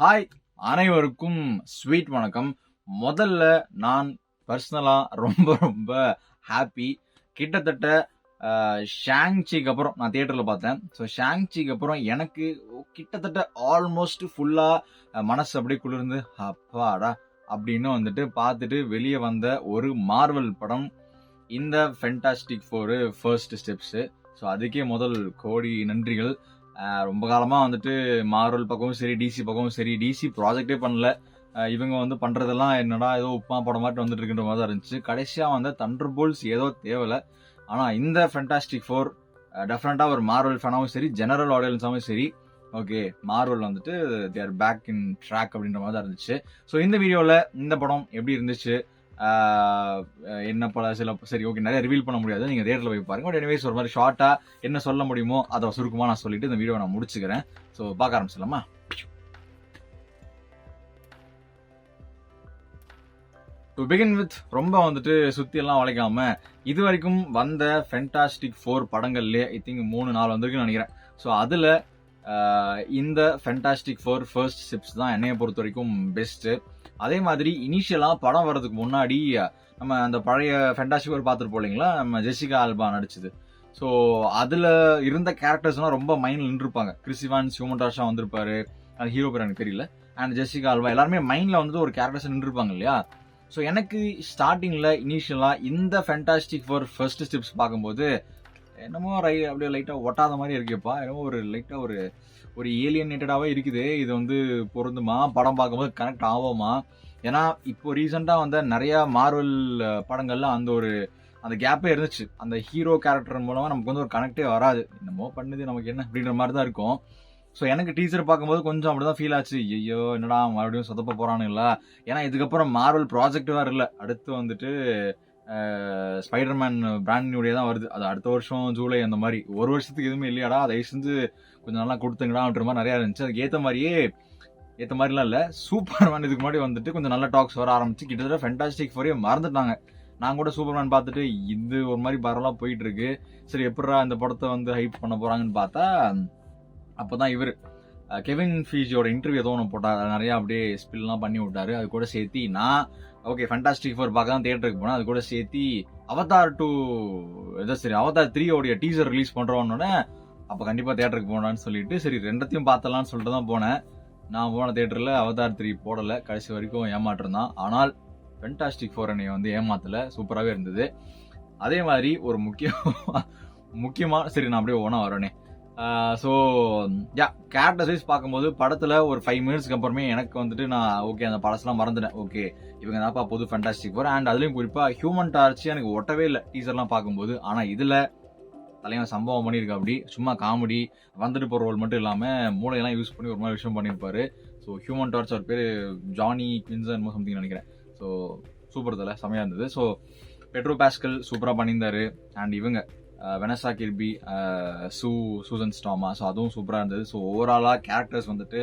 Hi அனைவருக்கும் sweet வணக்கம். முதல்ல நான் பர்சனலாக ரொம்ப ரொம்ப ஹாப்பி கிட்டத்தட்ட ஷாங்சிக்கு அப்புறம் நான் தியேட்டரில் பார்த்தேன். ஸோ ஷாங்சிக்கு அப்புறம் எனக்கு கிட்டத்தட்ட ஆல்மோஸ்ட் ஃபுல்லாக மனசு அப்படியே குளிர்ந்து அப்பாடா அப்படின்னு வந்துட்டு பார்த்துட்டு வெளியே வந்த ஒரு மார்வல் படம். இந்த fantastic four first steps so அதுக்கே முதல் கோடி நன்றிகள். ரொம்ப காலமாக வந்துட்டு மார்வல் பக்கமும் சரி டிசி பக்கமும் சரி டிசி ப்ராஜெக்டே பண்ணல. இவங்க வந்து பண்ணுறதெல்லாம் என்னடா ஏதோ உப்புமா படம் மாதிரி வந்துட்டு இருக்கின்ற மாதிரி தான் இருந்துச்சு. கடைசியாக வந்து தண்டர் போல்ஸ் ஏதோ தேவையில்ல. ஆனால் இந்த ஃபென்டாஸ்டிக் ஃபோர் டெஃபினட்டாக ஒரு மார்வல் ஃபேனாகவும் சரி ஜெனரல் ஆடியன்ஸாகவும் சரி ஓகே மார்வல் வந்துட்டு தேர் பேக் இன் ட்ராக் அப்படின்ற மாதிரி தான் இருந்துச்சு. ஸோ இந்த வீடியோவில் இந்த படம் எப்படி இருந்துச்சு? என்ன பல சில சரி ஓகே நிறைய ரிவீல் பண்ண முடியாது. நீங்கள் தேட்டரில் போய் பாருங்க. பட் எனிவேஸ் ஒரு மாதிரி ஷார்ட்டாக என்ன சொல்ல முடியுமோ அதை சுருக்கமாக நான் சொல்லிட்டு இந்த வீடியோ நான் முடிச்சுக்கிறேன். ஸோ பார்க்க ஆரம்பிச்சிடலாமா? டு பிகின் வித் ரொம்ப வந்துட்டு சுற்றியெல்லாம் எல்லாம் வளைக்காம இது வரைக்கும் வந்த ஃபென்டாஸ்டிக் ஃபோர் படங்கள்லேயே ஐ திங்க் மூணு நாலு வந்திருக்குன்னு நினைக்கிறேன். ஸோ அதில் இந்த ஃபென்டாஸ்டிக் ஃபோர் ஃபர்ஸ்ட் சிப்ஸ் தான் என்னையை பொறுத்த வரைக்கும் பெஸ்ட்டு அதே மாதிரி இனிஷியலாக படம் வர்றதுக்கு முன்னாடி நம்ம அந்த பழைய ஃபென்டாஸ்டிக் பார்த்துருப்போம் பார்த்துட்டு போலீங்களா நம்ம ஜெசிகா ஆல்பா நடிச்சது. ஸோ அதில் இருந்த கேரக்டர்ஸ்லாம் ரொம்ப மைண்டில் நின்றுருப்பாங்க. கிறிஸ்டிவான் ஹியூமன்டாஷா வந்திருப்பாரு. அந்த ஹீரோ பேர் எனக்கு தெரியல. அண்ட் ஜெசிகா ஆல்பா எல்லாருமே மைண்டில் வந்துட்டு ஒரு கேரக்டர்ஸ் நின்றுருப்பாங்க இல்லையா? ஸோ எனக்கு ஸ்டார்டிங்கில் இனிஷியலாக இந்த ஃபென்டாஸ்டிக் ஃபோர் ஃபர்ஸ்ட் ஸ்டெப்ஸ் பார்க்கும்போது என்னமோ ரை அப்படியே லைட்டாக ஒட்டாத மாதிரி இருக்கேப்பா. என்னமோ ஒரு லைட்டாக ஒரு ஒரு ஏலியனேட்டடாகவே இருக்குது. இது வந்து பொருந்துமா? படம் பார்க்கும்போது கனெக்ட் ஆகுமா? ஏன்னா இப்போ ரீசெண்டாக வந்த நிறையா மார்வல் படங்கள்லாம் அந்த ஒரு அந்த கேப்பே இருந்துச்சு. அந்த ஹீரோ கேரக்டர் மூலமாக நமக்கு வந்து ஒரு கனெக்டே வராது. என்னமோ பண்ணுது நமக்கு என்ன அப்படின்ற மாதிரி தான் இருக்கும். ஸோ எனக்கு டீச்சர் பார்க்கும்போது கொஞ்சம் அப்படி தான் ஃபீல் ஆச்சு. ஐயோ என்னடா மறுபடியும் சொதப்ப போகிறானுங்களா ஏன்னா இதுக்கப்புறம் மார்வல் ப்ராஜெக்ட் வேறு இல்லை. அடுத்து வந்துட்டு ஸ்பைடர்மேன் பிராண்ட் தான் வருது. அது அடுத்த வருஷம் ஜூலை அந்த மாதிரி. ஒரு வருஷத்துக்கு எதுவுமே இல்லையாடா அதை செஞ்சு கொஞ்சம் நல்லா கொடுத்துங்கடான்ற மாதிரி நிறையா இருந்துச்சு. அதுக்கு ஏற்ற மாதிரியே ஏற்ற மாதிரிலாம் இல்லை. சூப்பர்மேன் இதுக்கு முன்னாடி வந்துட்டு கொஞ்சம் நல்ல டாக்ஸ் வர ஆரம்பிச்சு கிட்டத்தட்ட ஃபென்டாஸ்டிக் ஃபோரே மறந்துட்டாங்க. நான் கூட சூப்பர்மேன் பார்த்துட்டு இது ஒரு மாதிரி பரவலாக போயிட்டு இருக்கு சரி எப்படா இந்த படத்தை வந்து ஹைப் பண்ண போகிறாங்கன்னு பார்த்தா அப்போ தான் இவர் கெவின் ஃபீஜியோட இன்டர்வியூ ஏதோ ஒன்று போட்டார். நிறையா அப்படியே ஸ்பில்லாம் பண்ணி விட்டாரு. அது கூட சேர்த்து நான் ஓகே ஃபண்டாஸ்டிக் ஃபோர் பார்க்க தான் தேட்டருக்கு போனேன். அது கூட சேர்த்து அவதார் டூ ஏதோ சரி அவதார் த்ரீயோடைய டீசர் ரிலீஸ் பண்றோன்னொடனே அப்போ கண்டிப்பாக தேட்டருக்கு போனான்னு சொல்லிட்டு சரி ரெண்டத்தையும் பார்த்தலான்னு சொல்லிட்டு தான் போனேன். நான் போன தேட்டரில் அவதார் த்ரீ போடலை. கடைசி வரைக்கும் ஏமாற்றம் தான். ஆனால் ஃபென்டாஸ்டிக் ஃபோர் என்னை வந்து ஏமாத்தல. சூப்பராகவே இருந்தது. அதே மாதிரி ஒரு முக்கியம் முக்கியமாக சரி நான் அப்படியே ஓனாக வரேனே ஸோ யா கேரக்டர் வைஸ் பார்க்கும்போது படத்தில் ஒரு ஃபைவ் மினிட்ஸ்க்கு அப்புறமே எனக்கு வந்துட்டு நான் ஓகே அந்த படஸ்லாம் மறந்துட்டேன். ஓகே இவங்க தான்ப்பா புது ஃபேண்டாஸ்டிக் ஃபோர் அண்ட் அதுலேயும் குறிப்பாக ஹியூமன் டார்ச் எனக்கு ஒட்டவே இல்லை டீசர்லாம் பார்க்கும்போது. ஆனால் இதில் தலைவன் சம்பவம் பண்ணியிருக்கா அப்படி சும்மா காமெடி வந்துட்டு போகிற ரோல் மட்டும் இல்லாமல் மூளையெல்லாம் யூஸ் பண்ணி ஒரு மாதிரி விஷயம் பண்ணியிருப்பாரு. ஸோ ஹியூமன் டார்ச் அவர் பேர் ஜானி குவின்சன் சம்திங் நினைக்கிறேன். ஸோ சூப்பர் தலை செமையாக இருந்தது. ஸோ பெட்ரோ பாஸ்கல் சூப்பராக பண்ணியிருந்தாரு. அண்ட் இவங்க Vanessa Kirby Sue Susan ஸ்டாமா so அதுவும் சூப்பராக இருந்தது. ஸோ ஓவராலாக கேரக்டர்ஸ் வந்துட்டு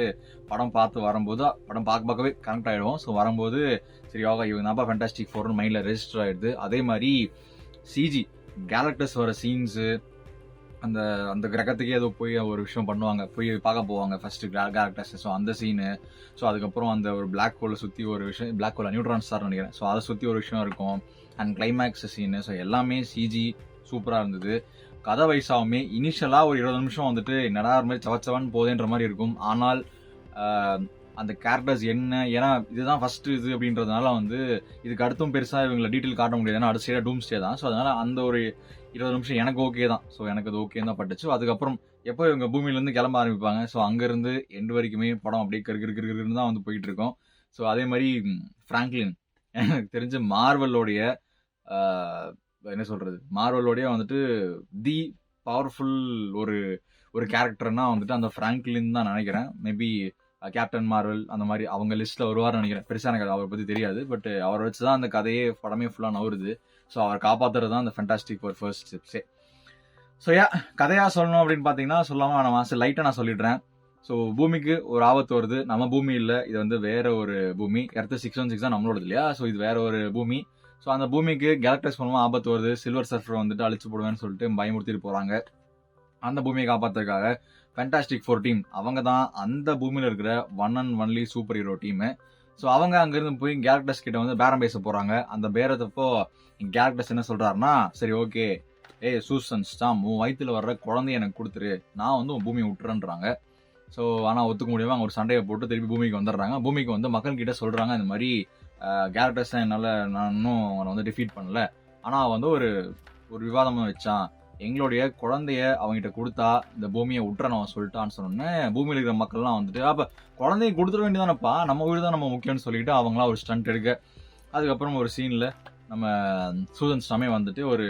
படம் பார்த்து வரும்போது படம் பார்க்க பார்க்கவே கனெக்ட் ஆகிடும் ஸோ வரும்போது சரி யோகா இவங்க தான்ப்பா ஃபேண்டாஸ்டிக் ஃபோர்னு மைண்டில் ரெஜிஸ்டர் ஆகிடுது அதே மாதிரி சிஜி கேரக்டர்ஸ் வர சீன்ஸு அந்த அந்த கிரகத்துக்கே ஏதோ போய் ஒரு விஷயம் பண்ணுவாங்க. போய் பார்க்க போவாங்க ஃபஸ்ட்டு கேரக்டர்ஸ் ஸோ அந்த சீனு ஸோ அதுக்கப்புறம் அந்த ஒரு பிளாக் ஹோலை சுற்றி ஒரு விஷயம் பிளாக் ஹோல் நியூட்ரான் ஸ்டார் நினைக்கிறேன். ஸோ அதை சுற்றி ஒரு விஷயம் இருக்கும். அண்ட் கிளைமேக்ஸ் சீனு ஸோ எல்லாமே சிஜி சூப்பராக இருந்தது. கதை வயசாகவுமே இனிஷியலாக ஒரு இருபது நிமிஷம் வந்துட்டு என்னடா ஒரு மாதிரி சவச்சவன் போதேன்ற மாதிரி இருக்கும். ஆனால் அந்த கேரக்டர்ஸ் என்ன ஏன்னா இதுதான் ஃபஸ்ட்டு இது அப்படின்றதுனால வந்து இதுக்கு அடுத்தும் பெருசாக இவங்களை டீட்டெயில் காட்ட முடியாது. ஏன்னா அடுத்த டூம் ஸ்டே தான். ஸோ அதனால் அந்த ஒரு இருபது நிமிஷம் எனக்கு ஓகே தான். ஸோ எனக்கு அது ஓகே தான் பட்டுச்சு. அதுக்கப்புறம் எப்போ இவங்க பூமியிலேருந்து கிளம்ப ஆரம்பிப்பாங்க? ஸோ அங்கேருந்து எண்டு வரைக்குமே படம் அப்படியே கருக்கு கிரு தான் வந்து போயிட்டு இருக்கோம். ஸோ அதே மாதிரி ஃப்ராங்க்லின் எனக்கு தெரிஞ்ச மார்வலோடைய என்ன சொல்கிறது மார்வலோடைய வந்துட்டு தி பவர்ஃபுல் ஒரு ஒரு கேரக்டர்னா வந்துட்டு அந்த ஃப்ராங்க்லின் தான் நினைக்கிறேன். மேபி கேப்டன் மார்வல் அந்த மாதிரி அவங்க லிஸ்ட்டில் வருவார்னு நினைக்கிறேன். பெருசாக எனக்கு அவரை பற்றி தெரியாது. பட் uh, அவரை வச்சு தான் அந்த கதையே படமே ஃபுல்லாக நவருது. ஸோ அவர் காப்பாத்துறது தான் அந்த ஃபென்டாஸ்டிக் ஃபார் ஃபர்ஸ்ட் ஸ்டெப்ஸே ஸோ யா கதையாக சொல்லணும் அப்படின்னு பார்த்தீங்கன்னா சொல்லாமல் நான் மாசம் லைட்டாக நான் சொல்லிடுறேன். ஸோ பூமிக்கு ஒரு ஆபத்து வருது. நம்ம பூமி இல்லை. இது வந்து வேற ஒரு பூமி. எர்த்து சிக்ஸ் ஒன் சிக்ஸ் தான் நம்மளோடது இல்லையா? ஸோ இது வேற ஒரு பூமி. ஸோ அந்த பூமிக்கு கேலக்டஸ் மூலமாக ஆபத்து வருது சில்வர் சர்ஃபர் வந்துட்டு அழிச்சு போடுவேன்னு சொல்லிட்டு பயமுறுத்திட்டு போகிறாங்க அந்த பூமியை காப்பாற்றுறதுக்காக ஃபென்டாஸ்டிக் ஃபோர் டீம் அவங்க தான் அந்த பூமியில் இருக்கிற one and only super hero team so அவங்க அங்கேருந்து போய் கேரக்டர்ஸ் கிட்ட வந்து பேரம் பேச போகிறாங்க அந்த பேரத்தப்போ கேரக்டர்ஸ் என்ன சொல்கிறாருன்னா சரி ஓகே ஏய் சூசன் ஸ்டாம் உன் வயிற்றில் வர்ற குழந்தைய எனக்கு கொடுத்துரு. நான் வந்து உன் பூமியை விட்டுறேன்றாங்க. ஸோ ஆனால் ஒத்துக்க முடியாமல் அவங்க ஒரு சண்டையை போட்டு திருப்பி பூமிக்கு வந்துடுறாங்க. பூமிக்கு வந்து மக்கள்கிட்ட சொல்கிறாங்க இந்த மாதிரி கேரக்டர்ஸ் என்னால் நான் இன்னும் அவனை வந்து டிஃபீட் பண்ணல. ஆனால் வந்து ஒரு ஒரு விவாதமாக வச்சான். எங்களுடைய குழந்தைய அவங்ககிட்ட கொடுத்தா இந்த பூமியை விட்டுறணும் அவன் சொல்லிட்டான்னு சொன்னோன்னே பூமியில் இருக்கிற மக்கள்லாம் வந்துட்டு அப்போ குழந்தைய கொடுத்துட வேண்டியதானப்பா? நம்ம வீடு தான் நம்ம முக்கியம்னு சொல்லிட்டு அவங்களாம் ஒரு ஸ்டண்ட் எடுக்க. அதுக்கப்புறம் ஒரு சீனில் நம்ம சூதன் ஸ்டாமே வந்துட்டு ஒரு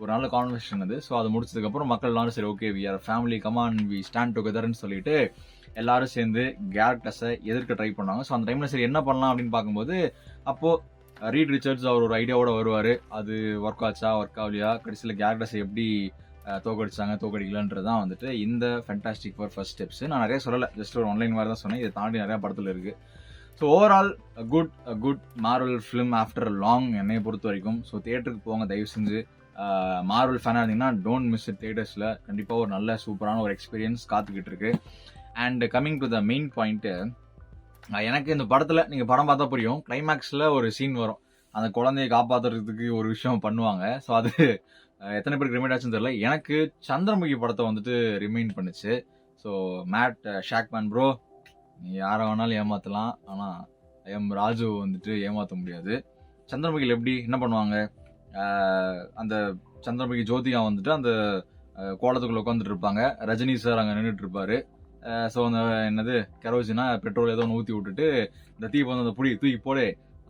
ஒரு நல்ல கான்வர்சேஷன் அது. ஸோ அது முடிச்சதுக்கப்புறம் மக்கள் எல்லாரும் சரி okay we are family come on we stand டுகெதர்னு சொல்லிட்டு எல்லாரும் சேர்ந்து கேரக்டர்ஸை எதிர்க்க ட்ரை பண்ணாங்க. ஸோ அந்த டைமில் சரி என்ன பண்ணலாம் அப்படின்னு பார்க்கும்போது அப்போது ரீட் ரிச்சர்ட்ஸ் அவர் ஒரு ஐடியாவோட வருவார். அது ஒர்க் ஆச்சா ஒர்க் ஆகலையா? கடைசியில் கேரக்டர்ஸை எப்படி தோக்கடிச்சாங்க தோக்கடிக்கலன்றது தான் வந்துட்டு இந்த ஃபென்டாஸ்டிக் ஃபார் ஃபர்ஸ்ட் ஸ்டெப்ஸ் நான் நிறைய சொல்லலை. ஜஸ்ட் ஒரு ஆன்லைன் மாதிரி தான் சொன்னேன். இதை தாண்டி நிறைய படத்தில் இருக்குது so overall good good Marvel film after long என்னையை பொறுத்த வரைக்கும். ஸோ தியேட்டருக்கு போங்க தயவு செஞ்சு. மார்வல் ஃபேனாக இருந்தீங்கன்னா டோன்ட் மிஸ் இட் தியேட்டர்ஸில் கண்டிப்பாக ஒரு நல்ல சூப்பரான ஒரு எக்ஸ்பீரியன்ஸ் காத்துக்கிட்டு இருக்கு. And coming to the main point எனக்கு இந்த படத்தில் நீங்கள் படம் பார்த்தா புரியும். கிளைமேக்ஸில் ஒரு சீன் வரும். அந்த குழந்தையை காப்பாற்றுறதுக்கு ஒரு விஷயம் பண்ணுவாங்க. ஸோ அது எத்தனை பேருக்கு ரிமைண்ட் ஆச்சுன்னு தெரியல. எனக்கு சந்திரமுகி படத்தை வந்துட்டு ரிமைண்ட் பண்ணுச்சு. ஸோ மேட் ஷாக்மேன் ப்ரோ நீ யாரை வேணாலும் ஏமாற்றலாம் ஆனால் எம் ராஜு வந்துட்டு ஏமாற்ற முடியாது. சந்திரமுகியில் எப்படி என்ன பண்ணுவாங்க? அந்த சந்திரமுகி ஜோதிகா வந்துட்டு அந்த கோலத்துக்குள்ளே உட்காந்துட்டு இருப்பாங்க. ரஜினி சார் அங்கே நின்றுட்டு இருப்பாரு. ஸோ அந்த என்னது கெரோசினா பெட்ரோல் ஏதோ ஒன்று ஊற்றி விட்டுட்டு இந்த தீ வந்து அந்த புடி தூக்கி போடு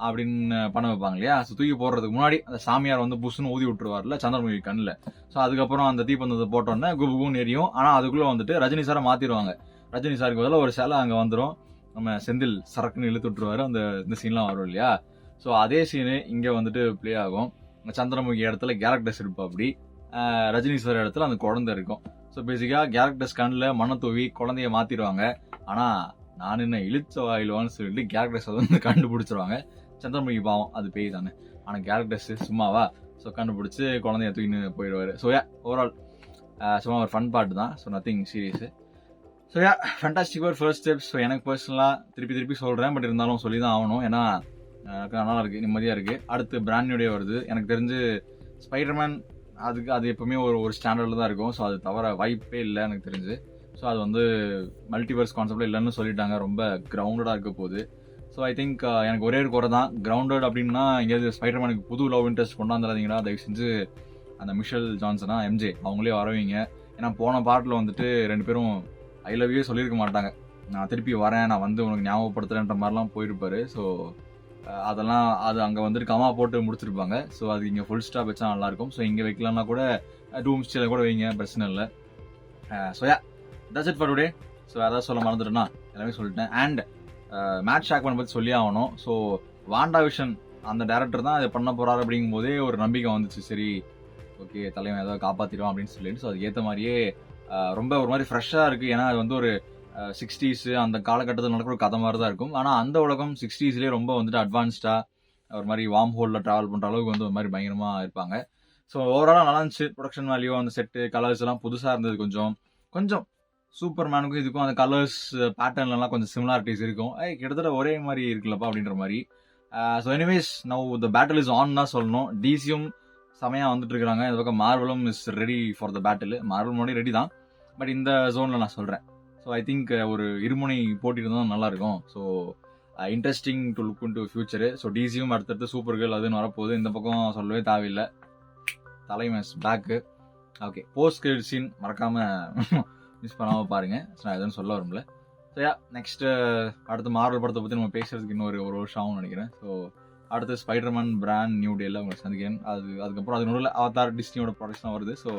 அப்படின்னு பண்ண வைப்பாங்க இல்லையா? ஸோ தூக்கி போடுறதுக்கு முன்னாடி அந்த சாமியார் வந்து புஷ்னு ஊதி விட்டுருவார்ல சந்திரமுகி கண்ணில். ஸோ அதுக்கப்புறம் அந்த தீப்பந்தத்தை போட்டோன்னே குபுகுன்னு எரியும். ஆனால் அதுக்குள்ளே வந்துட்டு ரஜினி சாரை மாற்றிடுவாங்க ரஜினி சாருக்கு பதிலாக ஒரு சிலை அங்கே வந்துடும் நம்ம செந்தில் சரக்குன்னு இழுத்து விட்டுருவாரு அந்த இந்த சீன்லாம் வரும் இல்லையா? ஸோ அதே சீனு இங்கே வந்துட்டு ப்ளே ஆகும். சந்திரமுகி இடத்துல கேரக்டர்ஸ் இருப்பா அப்படி ரஜினி சார் இடத்துல அந்த குழந்தை இருக்கும். ஸோ பேசிக்காக கேரக்டர்ஸ் கண்ணில் மண்ணை தூவி குழந்தைய மாற்றிடுவாங்க ஆனால் நான் என்ன இழுச்ச வாயிலுவான்னு சொல்லிட்டு கேரக்டர்ஸ் வந்து கண்டுபிடிச்சிருவாங்க. சந்திரமுகி பாவம் அது பேய் தானே. ஆனால் கேரக்டர்ஸ் சும்மாவா? ஸோ கண்டுபிடிச்சி குழந்தைய தூக்கின்னு போயிடுவார். ஸோ யா ஓவரால் சும்மா ஒரு ஃபன் பாட்டு தான். So nothing serious so yeah fantastic ஒரு ஃபர்ஸ்ட் ஸ்டெப்ஸ் ஸோ எனக்கு பர்சனலாக திருப்பி திருப்பி சொல்கிறேன் பட் இருந்தாலும் சொல்லி தான் ஆகணும். ஏன்னா எனக்கு நல்லா இருக்குது நிம்மதியாக இருக்குது அடுத்து பிராண்ட் நியூடே வருது. எனக்கு தெரிஞ்சு ஸ்பைடர்மேன் அதுக்கு அது எப்பவுமே ஒரு ஒரு ஸ்டாண்டர்டில் தான் இருக்கும். ஸோ அது தவிர வாய்ப்பே இல்லை எனக்கு தெரிஞ்சு. ஸோ அது வந்து மல்டிவர்ஸ் கான்செப்டில் இல்லைன்னு சொல்லிட்டாங்க. ரொம்ப கிரவுண்டடாக இருக்க போகுது ஸோ ஐ திங்க் எனக்கு ஒரே ஒரு குறை தான். கிரவுண்டட் அப்படின்னா எங்கேயாவது ஸ்பைடர்மேனுக்கு புது லவ் இன்ட்ரெஸ்ட் கொண்டாந்துடாதீங்களா தயவு செஞ்சு அந்த மிஷல் ஜான்சனா எம்ஜே அவங்களே வரவீங்க. ஏன்னா போன பாட்டில் வந்துட்டு ரெண்டு பேரும் ஐ லவ் யூ சொல்லியிருக்க மாட்டாங்க. நான் திருப்பி வரேன் நான் வந்து உனக்கு ஞாபகப்படுத்துகிறேன்ற மாதிரிலாம் போயிருப்பாரு. ஸோ அதெல்லாம் அது அங்கே வந்துட்டு கமா போட்டு முடிச்சிருப்பாங்க. ஸோ அது இங்கே ஃபுல் ஸ்டாப் வச்சா நல்லாயிருக்கும் ஸோ இங்கே வைக்கலாம்னா கூட டூம் ஸ்டீல கூட வைங்க பிரச்சனை இல்லை. So yeah that's it for today so அதான் சொல்ல மறந்துட்டேன்னா எல்லாமே சொல்லிட்டேன். அண்ட் மேட் ஷாக்மன் பற்றி சொல்லி ஆகணும். ஸோ வாண்டா விஷன் அந்த டேரக்டர் தான் அதை பண்ண போகிறார் அப்படிங்கும் போதே ஒரு நம்பிக்கை வந்துச்சு. சரி ஓகே தலைவன் ஏதாவது காப்பாற்றிடுவான் அப்படின்னு சொல்லிட்டு. ஸோ அதுக்கேற்ற மாதிரியே ரொம்ப ஒரு மாதிரி ஃப்ரெஷ்ஷாக இருக்குது ஏன்னா அது வந்து ஒரு சிக்ஸ்டீஸ் அந்த காலகட்டத்தில் நடக்கிற ஒரு கதை மாதிரி தான் இருக்கும். ஆனால் அந்த உலகம் சிக்ஸ்டீஸ்லேயே ரொம்ப வந்துட்டு அட்வான்ஸ்டாக ஒரு மாதிரி வார்ம் ஹோலில் ட்ராவல் பண்ணுற அளவுக்கு வந்து ஒரு மாதிரி பயங்கரமாக இருப்பாங்க. ஸோ ஓவராலாக நல்லா இருந்துச்சு. ப்ரொடக்ஷன் வேல்யூ அந்த செட்டு கலர்ஸ் எல்லாம் புதுசாக இருந்தது கொஞ்சம். கொஞ்சம் சூப்பர் மேனுக்கும் இதுக்கும் அந்த கலர்ஸ் பேட்டர்ன்லாம் கொஞ்சம் சிமிலாரிட்டிஸ் இருக்கும். ஐ கிட்டத்தட்ட ஒரே மாதிரி இருக்குல்லப்பா அப்படின்ற மாதிரி. So anyways now the battle is on தான் சொல்லணும். டிசியும் செமையாக வந்துட்டு இருக்கிறாங்க இந்த பக்கம் மார்வலும் is ready for the battle Marvel முன்னாடி ரெடி தான். பட் இந்த ஜோனில் நான் சொல்கிறேன் ஸோ ஐ திங்க் ஒரு இருமுனை போட்டி இருந்தால் நல்லா இருக்கும். So interesting to look in to future so டிசியும் அடுத்தடுத்து சூப்பர் கேர்ள் அதுன்னு வரப்போகுது. இந்த பக்கம் சொல்லவே தேவையில்லை. தலைமஸ் back okay post credit scene மறக்காமல் மிஸ் பண்ணாமல் பாருங்கள் ஸோ நான் எதுவும் சொல்ல வரும்ல ஸோ யா அடுத்த மார்வல் படத்தை பற்றி நம்ம பேசுறதுக்கு இன்னும் ஒரு ஒரு வருஷம் ஆகும்னு நினைக்கிறேன். ஸோ அடுத்து ஸ்பைடர்மேன் பிராண்ட் நியூ டேல உங்களை சந்திக்கிறேன். அது அதுக்கப்புறம் அது நடுவில் அவதார் டிஸ்னியோட ப்ராடக்ட்ஸ்லாம் வருது. ஸோ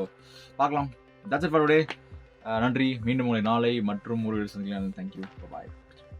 பார்க்கலாம். தட்ஸ் இட் ஃபார் டே நன்றி. மீண்டும் உங்களை நாளை மற்றும் ஒரு சந்திக்கலாம். Thank you bye